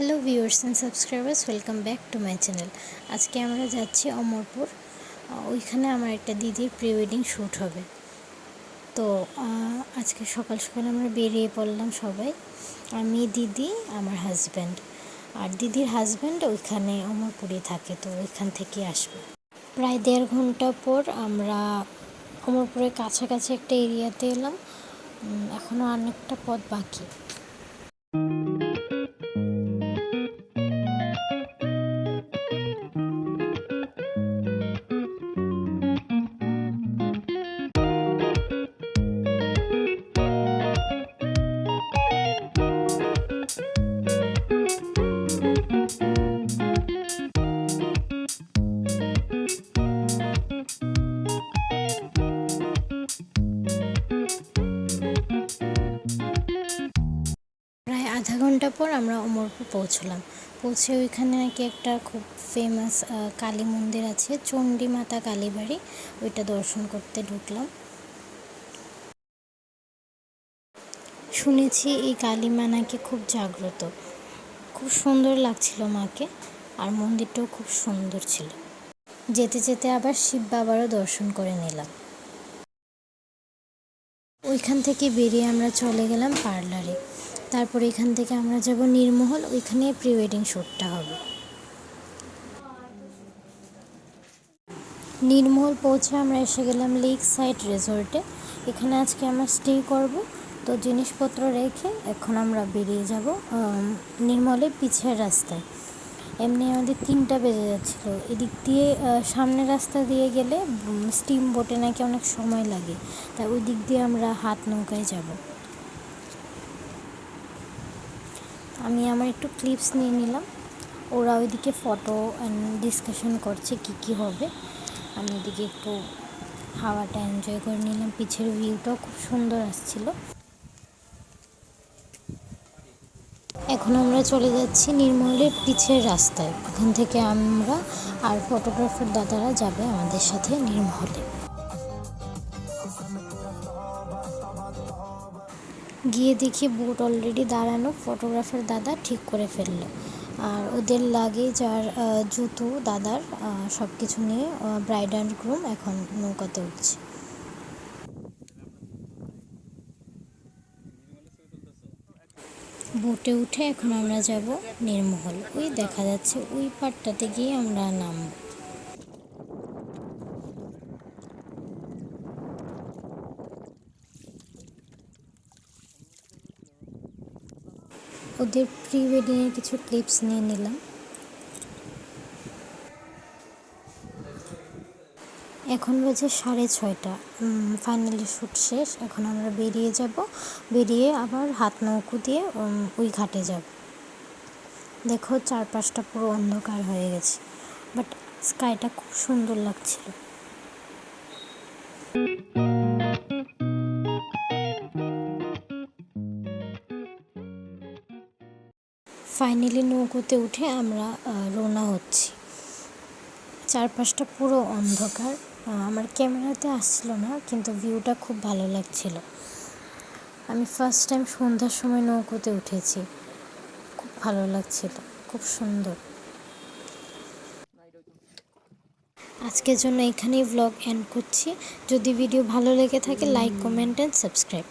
Hello viewers and subscribers welcome back to my channel আজকে আমরা যাচ্ছি অমরপুর। ওইখানে আমার একটা দিদির প্রি ওয়েডিং শ্যুট হবে। তো আজকে সকাল সকাল আমরা বেরিয়ে পড়লাম সবাই। আমি, দিদি, আমার হাজব্যান্ড আর দিদির হাজব্যান্ড ওইখানে অমরপুরে থাকে, তো ওইখান থেকে আসবে। প্রায় দেড় ঘণ্টা পর আমরা অমরপুরের কাছাকাছি একটা এরিয়াতে এলাম। এখনও অনেকটা পথ বাকি। ঘণ্টা পর আমরা অমরপুর পৌঁছলাম। পৌঁছে ওইখানে নাকি একটা খুব ফেমাস কালী মন্দির আছে, চণ্ডী মাতা কালীবাড়ি ওইটা দর্শন করতে ঢুকলাম। শুনেছি এই কালী মা নাকি খুব জাগ্রত। খুব সুন্দর লাগছিল মাকে, আর মন্দিরটাও খুব সুন্দর ছিল। যেতে যেতে আবার শিব বাবারও দর্শন করে নিলাম। ওইখান থেকে বেরিয়ে আমরা চলে গেলাম পার্লারে। তারপর এখান থেকে আমরা যাব নির্মহল, ওইখানে প্রি ওয়েডিং শ্যুটটা হবে। নির্মহল পৌঁছে আমরা এসে গেলাম লেক সাইড রিসোর্টে এখানে আজকে আমরা স্টে করব। তো জিনিসপত্র রেখে এখন আমরা বেরিয়ে যাব নির্মলের পিছের রাস্তায়। এমনি আমাদের তিনটা বেজে যাচ্ছিল। এদিক দিয়ে সামনের রাস্তা দিয়ে গেলে স্টিম বোটে নাকি অনেক সময় লাগে। তাই ওই দিক দিয়ে আমরা হাত নৌকায় যাব। আমি আমার একটু ক্লিপস নিয়ে নিলাম। ওরা ওইদিকে ফটো অ্যান্ড ডিসকাশন করছে কি কি হবে। আমি এদিকে একটু হাওয়াটা এনজয় করে নিলাম। পিছের ভিউটাও খুব সুন্দর আসছিল। এখন আমরা চলে যাচ্ছি নির্মলের পিছের রাস্তায়। ওখান থেকে আমরা আর ফটোগ্রাফার দাদারা যাবে আমাদের সাথে নির্মলে। গিয়ে দেখি বোট অলরেডি দাঁড়ানো ফটোগ্রাফার দাদা ঠিক করে ফেলল। আর ওদের আর আহ, জুতো দাদার সব কিছু নিয়ে ব্রাইড অ্যান্ড গ্রুম এখন নৌকাতে উঠছে। বোটে উঠে এখন আমরা যাব নির্মহল ওই দেখা যাচ্ছে ওই পাটটাতে গিয়ে আমরা নামবো। ওদের প্রি ওয়েডিংয়ের কিছু ক্লিপস নিয়ে নিলাম। এখন বাজে সাড়ে ছয়টা। ফাইনালি শ্যুট শেষ। এখন আমরা বেরিয়ে যাব। বেরিয়ে আবার হাত নৌকো দিয়ে ওই ঘাটে যাব। দেখো চারপাশটা পুরো অন্ধকার হয়ে গেছে। বাট স্কাইটা খুব সুন্দর লাগছিল। ফাইনালি নৌকোতে উঠে আমরা রওনা হচ্ছি। চারপাশটা পুরো অন্ধকার। আমার ক্যামেরাতে আসছিল না, কিন্তু ভিউটা খুব ভালো লাগছিল। আমি ফার্স্ট টাইম সন্ধ্যার সময় নৌকোতে উঠেছি। খুব ভালো লাগছিল, খুব সুন্দর। আজকের জন্য এখানেই ব্লগ এন্ড করছি। যদি ভিডিও ভালো লেগে থাকে লাইক কমেন্ট অ্যান্ড সাবস্ক্রাইব